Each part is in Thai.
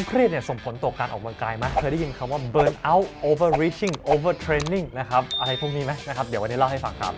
ความเครียดเนี่ยส่งผลต่อการออกกำลังกายไหมเคยได้ยินคำว่า burn out overreaching overtraining นะครับ อะไรพวกนี้ไหมนะครับ เดี๋ยววันนี้เล่าให้ฟังครับ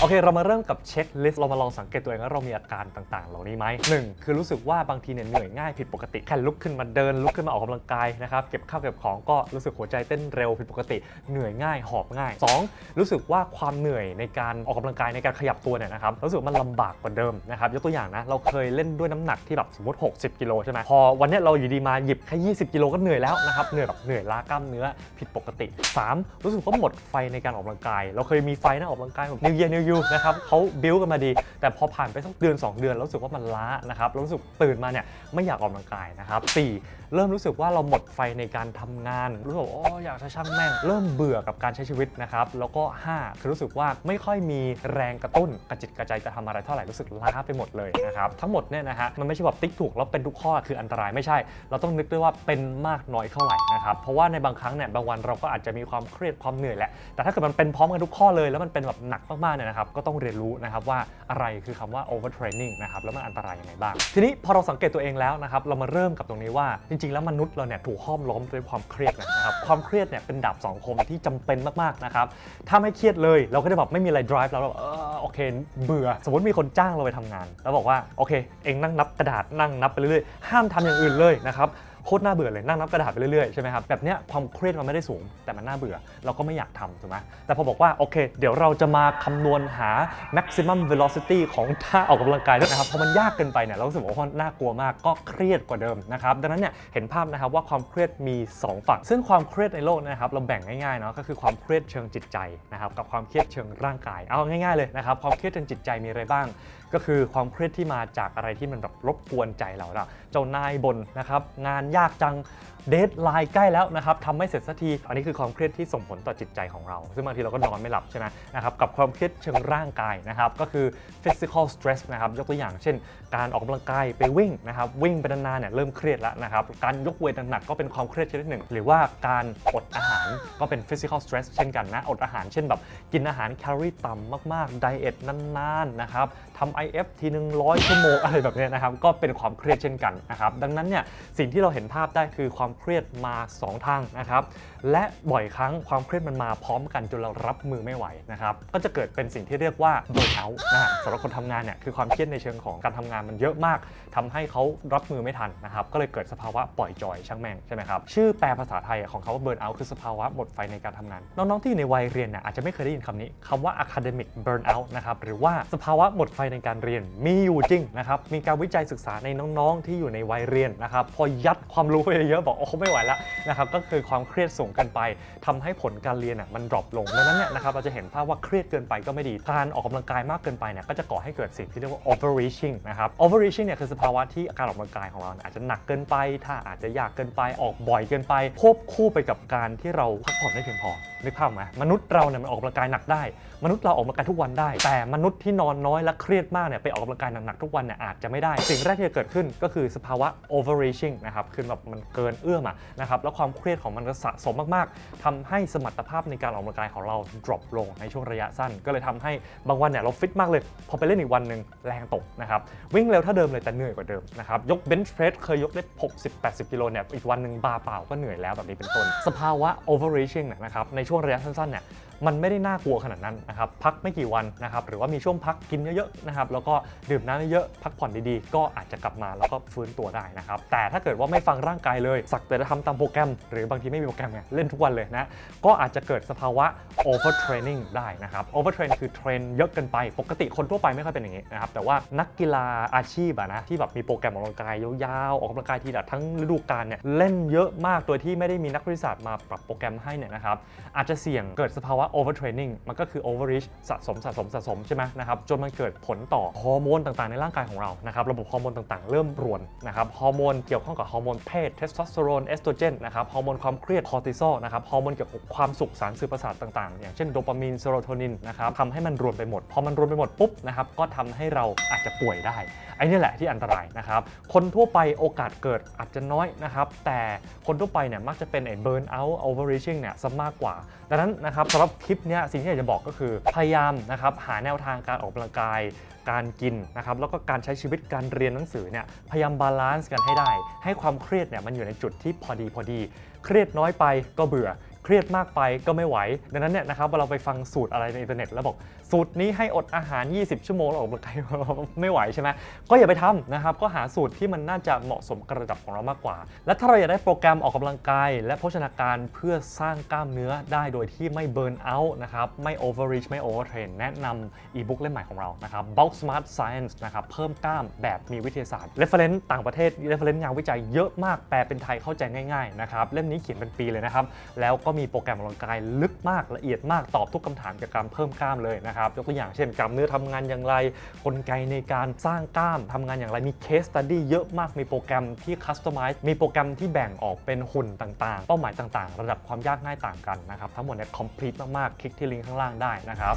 โอเค เรามาเริ่มกับเช็คลิสต์เรามาลองสังเกตตัวเองว่าเรามีอาการต่างๆ เหล่านี้ไหมหนึ่งคือรู้สึกว่าบางทีเนี่ยเหนื่อยง่ายผิดปกติแค่ลุกขึ้นมาเดินลุกขึ้นมาออกกำลังกายนะครับเก็บข้าวเก็บของก็รู้สึกหัวใจเต้นเร็วผิดปกติ เหนื่อยง่ายหอบง่ายสองรู้สึกว่าความเหนื่อยในการออกกำลังกายในการขยับตัวเนี่ยนะครับรู้สึกมันลำบากกว่าเดิมนะครับยกตัวอย่างนะเราเคยเล่นด้วยน้ำหนักที่แบบสมมติ 60 กิโลใช่ไหมพอวันเนี้ยเราอยู่ดีมาหยิบแค่20 กิโลก็เหนื่อยแล้วนะครับเหนื่อยแบบเหนื่อยล้ากล้ามเนื้อผิดปกติสามรู้สึกว่าหมดไฟในการออกกำลังกาย เราเคยมีไฟนะออกกำลังกายแบบ New Year New You นะครับเขาบิวกันมาดี แต่พอผ่านไปสักเดือน 2 เดือนแล้วรู้สึกว่ามันล้านะครับแล้วรู้สึกตื่นมาเนี่ยไม่อยากออกกำลังกายนะครับสี่เริ่มรู้สึกว่าเราหมดไฟในการทำงานรู้สึกว่าโอ้อยากจะช่างแม่ง เริ่มเบื่อกับการใช้ชีวิตนะครับแล้วก็ห้าคือรู้สึกว่าไม่ค่อยมีแรงกระตุ้นกระจิตกระใจจะทำอะไรเท่าไหร่รู้สึกล้าไปหมดเลยนะครับทั้งหมดเนี่ยนะฮะมันไม่ใช่แบบติ๊กถูกแล้วเป็นทุกข้อคืออันตรายไม่ใช่ เราต้องนึกด้วยว่าเป็นมากน้อยเท่าไหร่นะครับเพราะว่าในบางครั้งเนี่ยบางวันเราก็อาจจะมีความเครียดความเหนื่อยแหละแต่ถ้าเกิดมันเป็นพร้อมกันทุกข้อเลยแล้วมันเป็นแบบหนักมากๆเนี่ยนะครับก็ต้องเรียนรู้นะครับว่าอะไรคือคำว่า overtraining นะครับแล้วมันอันตรายยังไงบ้าง ทีนี้พอเราสังเกตตัวเองแล้วนะครับเรามาเริ่มกับตรงนี้ว่าจริง ๆ แล้วมนุษย์เราเนี่ยถูกห้อมล้อมด้วยความเครียดนะครับความเครียดเนี่ยเป็นดาบสองคมที่จำเป็นมากๆนะครับถ้าไม่เครียดเลยเราก็จะแบบไม่มีอะไร drive แล้วเราแบบเออโอเคเบื่อ สมมติมีคนจ้างเราไปทำงาน แล้วบอกว่าโอเค เองนั่งนับกระดาษนั่งนับไปเรื่อยๆห้ามทำอย่างอื่นเลยนะครับ โคตรน่าเบื่อเลยนั่งนับกระดาษไปเรื่อยๆใช่ไหมครับแบบเนี้ยความเครียดมันไม่ได้สูง แต่มันน่าเบื่อ เราก็ไม่อยากทำถูกไหมแต่พอบอกว่าโอเค เดี๋ยวเราจะมาคำนวณหา maximum velocity ของท่าออกกำลังกายด้วยนะครับเพอมันยากเกินไปเนี่ยเรารู้สึกว่ามันน่ากลัวมากก็เครียดกว่าเดิมนะครับดังนั้นเนี่ยเห็นภาพนะครับว่าความเครียดมี 2 ฝั่ง ซึ่งความเครียดในโลกนะครับเราแบ่งง่ายๆเนาะก็คือความเครียดเชิงจิตใจนะครับกับความเครียดเชิงร่างกายเอาง่ายๆเลยนะครับความเครียดเชิงจิตใจมีอะไรบ้าง ก็คือความเครียดที่มาจากอะไรที่มันแบบรบกวนใจเราละเจ้านายบ่นนะครับงานยากจัง เดทไลน์ใกล้แล้วนะครับทำไม่เสร็จสักที อันนี้คือความเครียดที่ส่งผลต่อจิตใจของเรา ซึ่งบางทีเราก็นอนไม่หลับใช่ไหมนะครับกับความเครียดเชิงร่างกายนะครับก็คือ physical stress นะครับยกตัวอย่างเช่น การออกกำลังกายไปวิ่งนะครับวิ่งไปนานๆเนี่ยเริ่มเครียดแล้วนะครับการยกเวทหนักๆก็เป็นความเครียดชนิดหนึ่ง หรือว่าการอดอาหารก็เป็น physical stress เช่นกันนะอดอาหารเช่นแบบกินอาหารแคลอรี่ต่ำมากๆไดเอทนานๆนะครับทำ IF ทีนึงร้อยชั่วโมงอะไรแบบนี้นะครับก็เป็นความเครียดเช่นกันนะครับดังนั้นเนี่ยสิ่งที่เราเห็นภาพได้คือความเครียดมา2ทางนะครับและบ่อยครั้งความเครียดมันมาพร้อมกันจนเรารับมือไม่ไหวนะครับก็จะเกิดเป็นสิ่งที่เรียกว่า burn out นะฮะสำหรับคนทำงานเนี่ยคือความเครียดในเชิงของการทำงานมันเยอะมากทำให้เขารับมือไม่ทันนะครับก็เลยเกิดสภาวะปล่อยจอยช่างแม่งใช่ไหมครับชื่อแปลภาษาไทยของคำว่า burn out คือสภาวะหมดไฟในการทำงาน น้องๆที่อยู่ในวัยเรียนเนี่ยอาจจะไม่เคยได้ยินคำนี้คำว่า academic burn out นะครับหรือว่าสภาวะหมดไฟในการเรียนมีอยู่จริงนะครับมีการวิจัยศึกษาในน้องๆที่อยู่ในวัยเรียนนะครับพอยัดความรู้ไปเยอะบอกอ้ไม่ไหวแล้วนะครับก็คือความเครียดสูงกินไปทำให้ผลการเรียนน่ะมันดรอปลงดังนั้นเนี่ยนะครับเราจะเห็นภาพว่าเครียดเกินไปก็ไม่ดีการออกกำลังกายมากเกินไปเนี่ยก็จะก่อให้เกิดสิ่งที่เรียกว่า overreaching นะครับ overreaching เนี่ยคือสภาวะที่การออกกำลังกายของเราอาจจะหนักเกินไป ถ้าอาจจะยากเกินไปออกบ่อยเกินไปควบคู่ไปกับการที่เราพักผ่อนไม่เพียงพอนึกภาพไหมมนุษย์เราเนี่ยมันออกกำลังกายหนักได้ มนุษย์เราออกกำลังกายทุกวันได้ แต่มนุษย์ที่นอนน้อยและเครียดมากเนี่ยไปออกกำลังกายหนักๆทุกวันเนี่ยอาจจะไม่ได้ สิ่งแรกที่จะเกิดขึ้นก็คือสภาวะ overreaching นะครับคือแบบมันเกินเอื้อมอะนะครับแล้วความเครียดของมันก็สะสมมากๆทำให้สมรรถภาพในการออกกำลังกายของเรา drop ลงในช่วงระยะสั้น ก็เลยทำให้บางวันเนี่ยเราฟิตมากเลย พอไปเล่นอีกวันหนึ่งแรงตกนะครับวิ่งเร็วเท่าเดิมเลยแต่เหนื่อยกว่าเดิมนะครับยกเบนช์เพรสเคยยกได้ 60-80 กิโลเนี่ยอีกวันหนึ่งบาเปล่าก็เหนื่อยแล้วแบบนี้เป็นต้น สภาวะ overreaching เนี่ยนะครับในช่วงระยะสั้นๆเนี่ยมันไม่ได้น่ากลัวขนาดนั้นนะครับพักไม่กี่วันนะครับหรือว่ามีช่วงพักกินเยอะๆนะครับแล้วก็ดื่มน้ำเยอะๆพักผ่อนดีๆ ก็อาจจะกลับมาแล้วก็ฟื้นตัวได้นะครับแต่ถ้าเกิดว่าไม่ฟังร่างกายเลย สักแต่จะทำตามโปรแกรม หรือบางทีไม่มีโปรแกรมไงเล่นทุกวันเลยนะก็อาจจะเกิดสภาวะ overtraining ได้นะครับ overtrain คือเทรนเยอะเกินไปปกติคนทั่วไปไม่ค่อยเป็นอย่างนี้นะครับแต่ว่านักกีฬาอาชีพอะนะที่แบบมีโปรแกรมออกกำลังกายยาวๆออกกำลังกายทีละทั้งฤดูกาลเนี่ยเล่นเยอะมากโดยที่ไม่ได้มีนักวิทยาศาสตร์มาปรับโปรแกรมให้เนี่ยนะครับอาจจะเสี่ยงเกิดสภาวะ overtraining มันก็คือ overreach สะสมสะสมสะสมใช่ไหมนะครับจนมันเกิดผลต่อฮอร์โมนต่างๆ ในร่างกายของเรานะครับระบบฮอร์โมนต่างๆ เริ่มรวนนะครับฮอร์โมนเกี่ยวข้องกับฮอร์โมนเพศเทสโทสเตอโรนเอสโตรเจนนะครับฮอร์โมนความเครียดคอร์ติซอลนะครับฮอร์โมนเกี่ยวกับความสุขสารสื่อประสาทต่างๆ อย่างเช่นโดปามีนเซโรโทนินนะครับทำให้มันรวมไปหมดพอมันรวมไปหมดปุ๊บนะครับก็ทำให้เราอาจจะป่วยได้ไอ้นี่แหละที่อันตรายนะครับ คนทั่วไปโอกาสเกิดอาจจะน้อยนะครับ แต่คนทั่วไปเนี่ยมักจะเป็นไอ้ burn out overreaching เนี่ยซะมากกว่า ดังนั้นนะครับสำหรับคลิปนี้สิ่งที่อยากจะบอกก็คือพยายามนะครับหาแนวทางการออกกำลังกายการกินนะครับแล้วก็การใช้ชีวิตการเรียนหนังสือเนี่ยพยายามบาลานซ์กันให้ได้ ให้ความเครียดเนี่ยมันอยู่ในจุดที่พอดีพอดี เครียดน้อยไปก็เบื่อ เครียดมากไปก็ไม่ไหว ดังนั้นเนี่ยนะครับเวลาเราไปฟังสูตรอะไรในอินเทอร์เน็ตแล้วบอกสูตรนี้ให้อดอาหาร 20 ชั่วโมงแล้วออกกำลังกายไม่ไหวใช่ไหมก็อย่าไปทำนะครับก็หาสูตรที่มันน่าจะเหมาะสมกับระดับของเรามากกว่า และถ้าเราอยากได้โปรแกรมออกกำลังกาย และโภชนาการเพื่อสร้างกล้ามเนื้อได้โดยที่ไม่เบิร์นเอาท์นะครับไม่ overreach ไม่ overtrain แนะนำอีบุ๊กเล่มใหม่ของเรานะครับ Bulk Smart Science นะครับเพิ่มกล้ามแบบมีวิทยาศาสตร์ reference ต่างประเทศ reference งานวิจัยเยอะมากแปลเป็นไทยเข้าใจง่ายๆนะครับเล่มนี้เขียนเป็นปีเลยนะครับแล้วก็มีโปรแกรมออกกำลังกายลึกมากละเอียดมากตอบทุกคำถามเกี่ยวกับการเพิ่มกล้ามเลยนะครับยกตัวอย่างเช่นกล้ามเนื้อทำงานอย่างไรกลไกในการสร้างกล้ามทำงานอย่างไรมีเคสตัดดี้เยอะมากมีโปรแกรมที่คัสตอมไมซ์มีโปรแกรมที่แบ่งออกเป็นหุ่นต่างๆ เป้าหมายต่างๆ ระดับความยากง่ายต่างกันนะครับทั้งหมดเนี่ยคอมพลีทมากๆคลิกที่ลิงก์ข้างล่างได้นะครับ